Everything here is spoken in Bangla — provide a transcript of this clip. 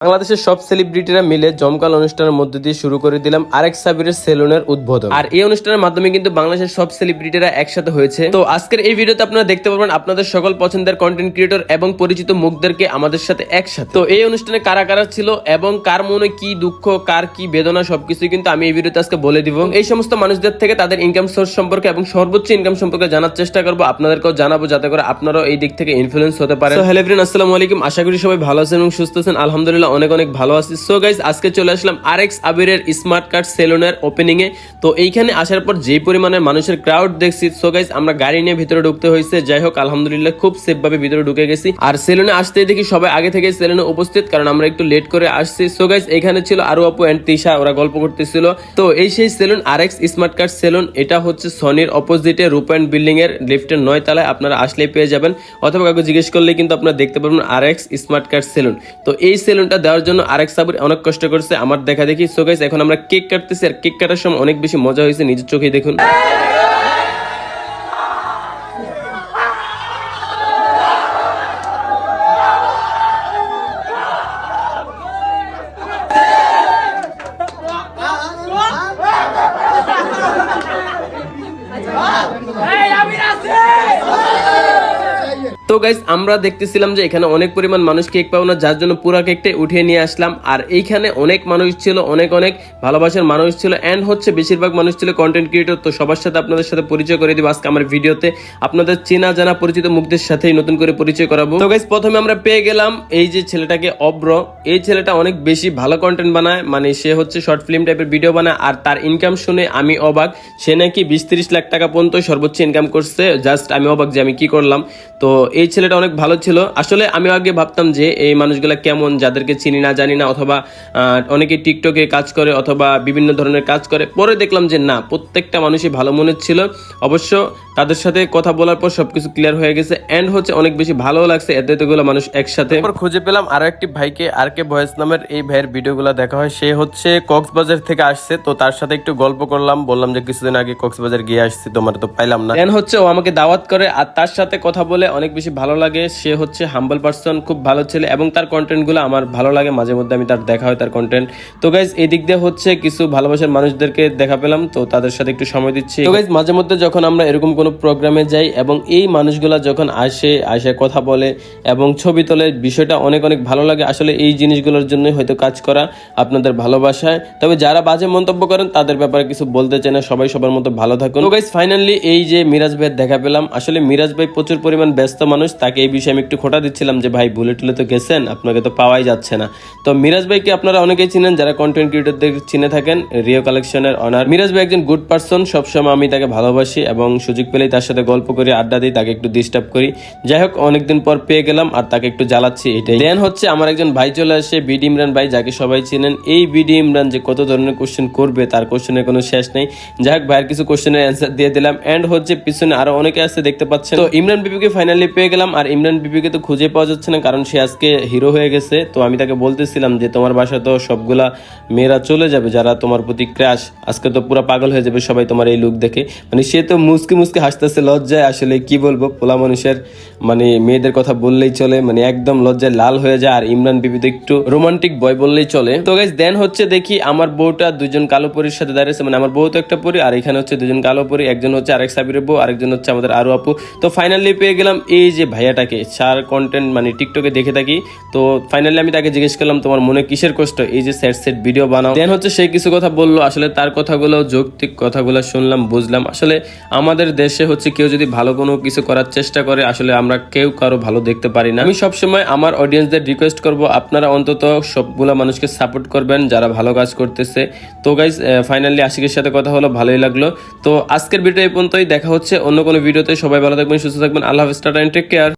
বাংলাদেশের সব সেলিব্রিটিরা মিলে জমকাল অনুষ্ঠানের মধ্যে দিয়ে শুরু করে দিলাম আরেক সাবিরের সেলুনের উদ্বোধন। আর এই অনুষ্ঠানের মাধ্যমে কিন্তু বাংলাদেশের সব সেলিব্রিটিরা একসাথে হয়েছে। তো আজকের এই ভিডিওতে আপনারা দেখতে পারবেন আপনাদের সকল পছন্দের কন্টেন্ট ক্রিয়েটর এবং পরিচিত মুখদেরকে আমাদের সাথে একসাথে। তো এই অনুষ্ঠানে কারা কারা ছিল এবং কার মনে কি দুঃখ, কার কি বেদনা সবকিছু কিন্তু আমি এই ভিডিওতে আজকে বলে দিব। এই সমস্ত মানুষদের থেকে তাদের ইনকাম সোর্স সম্পর্কে এবং সর্বোচ্চ ইনকাম সম্পর্কে জানার চেষ্টা করব। আপনাদেরকেও জানাব যাতে করে আপনারাও এই দিক থেকে ইনফ্লুয়েন্স হতে পারে হ্যালো এভরিন আসসালামু আলাইকুম। আশা করি সবাই ভালো আছেন এবং সুস্থ আছেন। আলহামদুলিল্লাহ অনেক অনেক ভালো আছি। সো গাইজ আজকে চলে আসলাম আর এক্স আবিরের স্মার্ট কার্ড সেলুনের ওপেনিং এ। তো এইখানে আসার পর যে পরিমাণে মানুষের ক্রাউড দেখছি সো গাইজ আমরা গাড়ি নিয়ে ভিতরে ঢুকতে হয়েছে। যাই হোক, আলহামদুলিল্লাহ খুব সেফভাবে ভিতরে ঢুকে গেছি। আর সেলুনে আসতেই দেখি সবাই আগে থেকে সেলুনে উপস্থিত, কারণ আমরা একটু লেট করে আসছি। সো গাইজ এখানে ছিল আরও আপু এন্ড তিশা, ওরা গল্প করতেছিল। তো এই সেই salon R X smart card salon এটা হচ্ছে সনির অপোজিটে রূপ অ্যান্ড বিল্ডিং এর লিফটের নয় তলায়। আপনারা আসলেই পেয়ে যাবেন। অথবা কাউকে জিজ্ঞেস করলে কিন্তু আপনারা দেখতে পারবেন R X smart card salon তো এই সেলুনটা দেওয়ার জন্য আরেক সাবুর অনেক কষ্ট করছে। আমার দেখা দেখি সো গাইস এখন আমরা কেক কাটতেছি আর কেক কাটার সময় অনেক বেশি মজা হয়েছে, নিজের চোখেই দেখুন। তো গাইস আমরা দেখতেছিলাম যে এখানে অনেক পরিমাণ মানুষ কেক পাবো না, যার জন্য পুরো কেকটাই উঠিয়ে নিয়ে আসলাম। আর এইখানে অনেক মানুষ ছিল, অনেক অনেক ভালোবাসার মানুষ ছিল এন্ড হচ্ছে বেশিরভাগ মানুষ ছিল কন্টেন্ট ক্রিয়েটর তো সবার সাথে আপনাদের সাথে পরিচয় করে দিব আজকে আমার ভিডিওতে। আপনাদের চেনা, জানা, পরিচিত মুখদের সাথেই নতুন করে পরিচয় করাবো। তো গাইস প্রথমে আমরা পেয়ে গেলাম এই যে ছেলেটাকে অব্র এই ছেলেটা অনেক বেশি ভালো কন্টেন্ট বানায় মানে সে হচ্ছে শর্ট ফিল্ম টাইপের ভিডিও বানায়, আর তার ইনকাম শুনে আমি অবাক। সে নাকি বিশ লাখ টাকা পর্যন্ত সর্বোচ্চ ইনকাম করছে জাস্ট আমি অবাক যে আমি কি করলাম। তো এই ছেলেটা অনেক ভালো ছিল। আসলে আমি আগে ভাবতাম যে এই মানুষগুলা কেমন যাদেরকে চিনি না জানি না অথবা অনেকে টিকটকে কাজ করে অথবা বিভিন্ন ধরনের কাজ করে। পরে দেখলাম যে না প্রত্যেকটা মানুষই ভালো মনের ছিল। অবশ্য তাদের সাথে কথা বলার পর সবকিছু ক্লিয়ার হয়ে গেছে। এন্ড হচ্ছে অনেক বেশি ভালো লাগছে। এত এতগুলো মানুষ একসাথে খুঁজে পেলাম আরও একটি ভাইকে আর কে ভয়েস নামের এই ভাইয়ের ভিডিওগুলো দেখা হয়। সে হচ্ছে কক্সবাজার থেকে আসছে। তো তার সাথে একটু গল্প করলাম। বললাম যে কিছুদিন আগে কক্সবাজার গিয়ে আসছি তোমার তো পাইলাম না। হচ্ছে ও আমাকে দাওয়াত করে। আর তার সাথে কথা বলে অনেক বেশি ভালো লাগে। সে হচ্ছে হাম্বল পার্সন খুব ভালো ছেলে এবং তার কন্টেন্টগুলো আমার ভালো লাগে। মাঝে মধ্যে আমি তার দেখা হয় তার কন্টেন্ট তো গাইজ এই দিক দিয়ে হচ্ছে কিছু ভালোবাসার মানুষদেরকে দেখা পেলাম। তো তাদের সাথে একটু সময় দিচ্ছি। তো গাইজ মাঝে মধ্যে যখন আমরা এরকম কোনো প্রোগ্রামে যাই এবং এই মানুষগুলা যখন আসে আসে কথা বলে এবং ছবি তোলে, বিষয়টা অনেক অনেক ভালো লাগে। আসলে এই জিনিসগুলোর জন্যই হয়তো কাজ করা আপনাদের ভালোবাসায়। তবে যারা বাজে মন্তব্য করেন, তাদের ব্যাপারে কিছু বলতে চাই না। সবাই সবার মতো ভালো থাকুন। তো গাইজ ফাইনালি এই যে মিরাজ ভাইয়ের দেখা পেলাম। আসলে মিরাজ ভাই প্রচুর পরিমাণ ব্যস্ত মানুষ, তাকে এই বিষয়ে আমি একটু খোটা দিচ্ছিলাম যে, ভাই বুলেট তো গেছেন, আপনাকে তো পাওয়াই যাচ্ছে না। তো মিরাজ ভাইকে আপনারা অনেকেই চিনেন, যারা কন্টেন্ট ক্রিয়েটরদের চিনে থাকেন রিও কালেকশনের অনার মিরাজ ভাই একজন গুড পার্সন সবসময় আমি তাকে ভালোবাসি এবং সুযোগ পেলেই তার সাথে গল্প করি, আড্ডা দিই, তাকে একটু ডিস্টার্ব করি। যাই হোক, অনেকদিন পর পেয়ে গেলাম আর তাকে একটু জ্বালাচ্ছি এটাই। দেন হচ্ছে আমার একজন ভাই চলে আসে বিডি ইমরান ভাই, যাকে সবাই চিনেন। এই বিডি ইমরান যে কত ধরনের কোশ্চেন করবে, তার কোশ্চেনের কোনো শেষ নেই। যাই হোক, ভাইয়ের কিছু কোশ্চেনের অ্যান্সার দিয়ে দিলাম। এন্ড হচ্ছে পিছনে আরও অনেকে আসছে দেখতে পাচ্ছেন। তো ইমরান বিবিকে ফাইনালি পেয়ে গেলাম, আর ইমরান বিবিকে তো খুঁজে পাওয়া যাচ্ছে না, কারণ সে আজকে হিরো হয়ে গেছে। তো আমি তাকে বলতেছিলাম যে, তোমার বাসা তো সবগুলা মেয়েরা চলে যাবে, যারা তোমার প্রতি ক্র্যাশ আজকে তো পুরো পাগল হয়ে যাবে সবাই তোমার এই লুক দেখে। মানে সে তো মুসকে মুসকে হাসতেছে, লজ্জায় আসলে কি বলব? পোলা মানুষের মানে মেয়েদের কথা বললেই চলে মানে একদম লজ্জায় লাল হয়ে যায়, আর ইমরান বিবি তো একটু রোমান্টিক বয় বললেই চলে। তো গাইজ দেন হচ্ছে দেখি আমার বউটা দুজন কালো পরীর সাথে দাঁড়িয়েছে মানে আমার বউ তো একটা পরি, আর এখানে হচ্ছে দুজন কালো পরি, একজন হচ্ছে আরেক সাবিরের বউ, আরেকজন হচ্ছে আমাদের আরও আপু। তো ফাইনালি পেয়ে গেলাম এই যে ভাইয়াটাকে সার কন্টেন্ট মানে টিকটকে দেখে থাকি, তো ফাইনালি আমি তাকে জিজ্ঞেস করলাম, তোমার মনে কিসের কষ্ট? এই যে সেট সেট ভিডিও বানাও। দেন হচ্ছে সে কিছু কথা বলল, আসলে তার কথাগুলো, যৌক্তিক কথাগুলো শুনলাম, বুঝলাম। আসলে আমাদের দেশে হচ্ছে কেউ যদি ভালো কোনো কিছু করার চেষ্টা করে, আসলে আমরা কেউ কারও ভালো দেখতে পারি না। আমি সবসময় আমার অডিয়েন্সদের রিকোয়েস্ট করব, আপনারা অন্তত সবগুলা মানুষকে সাপোর্ট করবেন, যারা ভালো কাজ করতেছে। তো গাইজ ফাইনালি আশিকের সাথে কথা হলো, ভালোই লাগল। তো আজকের ভিডিও এই পর্যন্তই, দেখা হচ্ছে অন্য কোনো ভিডিওতে সবাই ভালো থাকবেন, সুস্থ থাকবেন, আল্লাহ হাফিজ, টাটা টেক কেয়ার